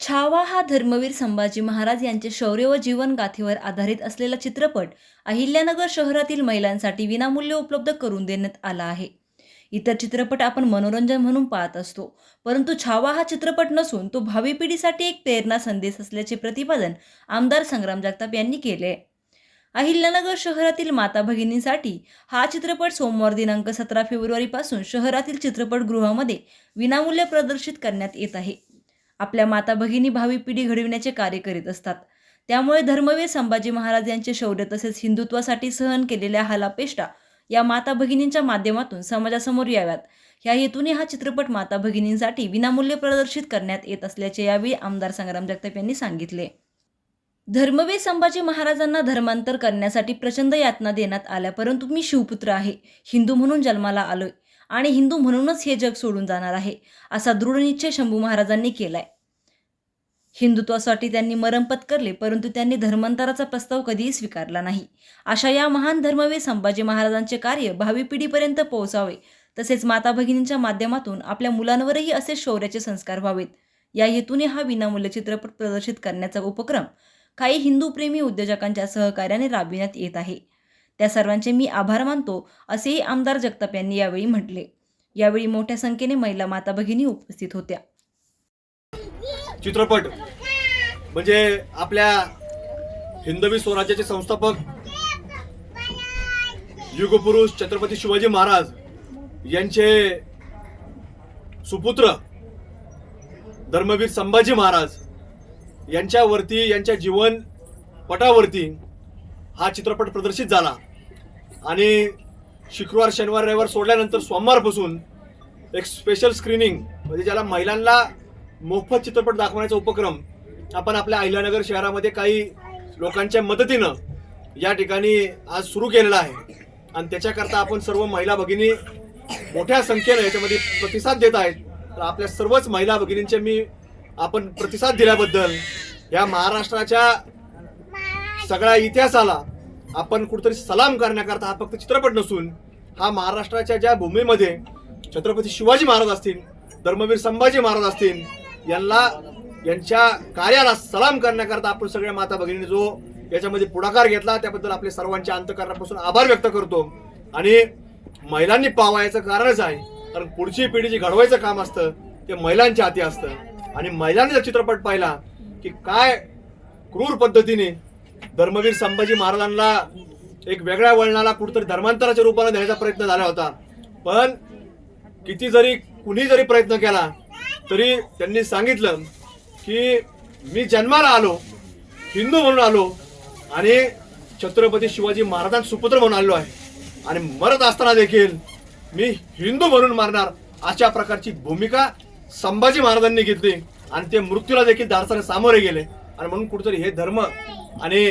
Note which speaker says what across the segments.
Speaker 1: छावा हा धर्मवीर संभाजी महाराज यांचे शौर्य व जीवनगाथेवर आधारित असलेला चित्रपट अहिल्यानगर शहरातील महिलांसाठी विनामूल्य उपलब्ध करून देण्यात आला आहे. इतर चित्रपट आपण मनोरंजन म्हणून पाहत असतो परंतु छावा हा चित्रपट नसून तो भावी पिढीसाठी एक प्रेरणा संदेश असल्याचे प्रतिपादन आमदार संग्राम जगताप यांनी केले आहे. अहिल्यानगर शहरातील माता भगिनींसाठी हा चित्रपट सोमवार दिनांक सतरा फेब्रुवारीपासून शहरातील चित्रपटगृहामध्ये विनामूल्य प्रदर्शित करण्यात येत आहे. आपल्या माता भगिनी भावी पिढी घडविण्याचे कार्य करीत असतात. त्यामुळे धर्मवीर संभाजी महाराज यांचे शौर्य तसेच हिंदुत्वासाठी सहन केलेल्या हालापेष्टा या माता भगिनींच्या माध्यमातून समाजासमोर याव्यात. ह्या हेतूने हा चित्रपट माता भगिनींसाठी विनामूल्य प्रदर्शित करण्यात येत असल्याचे यावेळी आमदार संग्राम जगताप यांनी सांगितले. धर्मवीर संभाजी महाराजांना धर्मांतर करण्यासाठी प्रचंड यातना देण्यात आल्या परंतु मी शिवपुत्र आहे हिंदू म्हणून जन्माला आलोय आणि हिंदू म्हणूनच हे जग सोडून जाणार आहे असा दृढ निश्चय शंभू महाराजांनी केलाय. हिंदुत्वासाठी त्यांनी मरण पत्करले परंतु त्यांनी धर्मांतराचा प्रस्ताव कधीही स्वीकारला नाही. अशा या महान धर्मवीर संभाजी महाराजांचे कार्य भावी पिढीपर्यंत पोहोचावे तसेच माता भगिनींच्या माध्यमातून आपल्या मुलांवरही असे शौर्याचे संस्कार व्हावेत. या हेतूने हा विनामूल्य चित्रपट प्रदर्शित करण्याचा उपक्रम काही हिंदू प्रेमी उद्योजकांच्या सहकार्याने राबविण्यात येत आहे. त्या सर्वांचे मी आभार मानतो असेही आमदार जगताप यांनी यावेळी म्हटले. यावेळी मोठ्या संख्येने महिला माता भगिनी उपस्थित होत्या.
Speaker 2: चित्रपट. म्हणजे आपल्या हिंदवी स्वराज्याचे संस्थापक युगपुरुष छत्रपती शिवाजी महाराज यांचे सुपुत्र धर्मवीर संभाजी महाराज यांच्यावरती यांच्या जीवन पटावरती हा चित्रपट प्रदर्शित झाला. आणि शुक्रवार शनिवार रविवार सोडल्यानंतर सोमवारपासून एक स्पेशल स्क्रीनिंग म्हणजे ज्याला महिलांना मोफत चित्रपट दाखवण्याचा उपक्रम आपण आपल्या अहिल्यानगर शहरामध्ये काही लोकांच्या मदतीनं या ठिकाणी आज सुरू केलेला आहे. आणि त्याच्याकरता आपण सर्व महिला भगिनी मोठ्या संख्येनं याच्यामध्ये प्रतिसाद देत आहेत. तर आपल्या सर्वच महिला भगिनींचे मी आपण प्रतिसाद दिल्याबद्दल या महाराष्ट्राच्या सगळ्या इतिहासाला आपण कुठेतरी सलाम करण्याकरता हा फक्त चित्रपट नसून हा महाराष्ट्राच्या ज्या भूमीमध्ये छत्रपती शिवाजी महाराज असतील धर्मवीर संभाजी महाराज असतील यांना यांच्या कार्याला सलाम करण्याकरता आपण सगळ्या माता भगिनी जो याच्यामध्ये पुढाकार घेतला त्याबद्दल आपले सर्वांच्या अंतकरणापासून आभार व्यक्त करतो. आणि महिलांनी पावायचं कारणच आहे कारण पुढची पिढी जी घडवायचं काम असतं ते महिलांच्या हाती असतं. आणि महिलांनी जर चित्रपट पाहिला की काय क्रूर पद्धतीने धर्मवीर संभाजी महाराजांना एक वेगळ्या वळणाला कुठतरी धर्मांतराच्या रूपाने देण्याचा प्रयत्न झाला होता. पण किती जरी कुणी जरी प्रयत्न केला तरी त्यांनी सांगितलं की मी जन्माला आलो हिंदू म्हणून आलो आणि छत्रपती शिवाजी महाराजांचा सुपुत्र म्हणून आलो आहे. आणि मरत असताना देखील मी हिंदू म्हणून मारणार अशा प्रकारची भूमिका संभाजी महाराजांनी घेतली आणि ते मृत्यूला देखील दारसाने सामोरे गेले. आणि म्हणून कुठेतरी हे धर्म आणि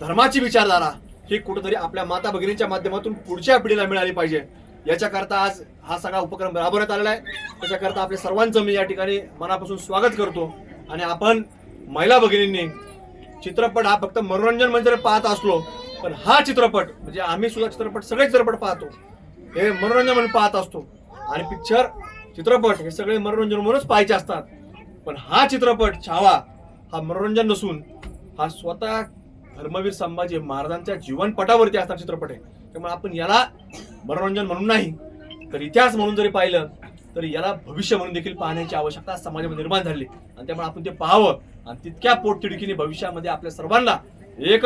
Speaker 2: धर्माची विचारधारा ही कुठेतरी आपल्या माता भगिनीच्या माध्यमातून पुढच्या पिढीला मिळाली पाहिजे. याच्याकरता आज हा सगळा उपक्रम राबवण्यात आलेला आहे. त्याच्याकरता आपल्या सर्वांचं मी या ठिकाणी मनापासून स्वागत करतो. आणि आपण महिला भगिनींनी चित्रपट हा फक्त मनोरंजन म्हणजे पाहत असलो पण हा चित्रपट म्हणजे आम्ही सुद्धा चित्रपट सगळे चित्रपट पाहतो हे मनोरंजन म्हणून पाहत असतो. आणि पिक्चर चित्रपट हे सगळे मनोरंजन म्हणूनच पाहायचे असतात. पण हा चित्रपट छावा हा मनोरंजन नसून हा स्वतः धर्मवीर संभाजी महाराजांच्या जीवनपटावरती असणारा चित्रपट आहे. त्यामुळे आपण याला मनोरंजन म्हणून नाही तर इतिहास म्हणून जरी पाहिलं तर याला भविष्य म्हणून देखील पाहण्याची आवश्यकता समाजामध्ये निर्माण झाली. आणि त्यामुळे आपण ते पाहावं. आणि तितक्या पोटतिडकीने भविष्यामध्ये आपल्या सर्वांना एक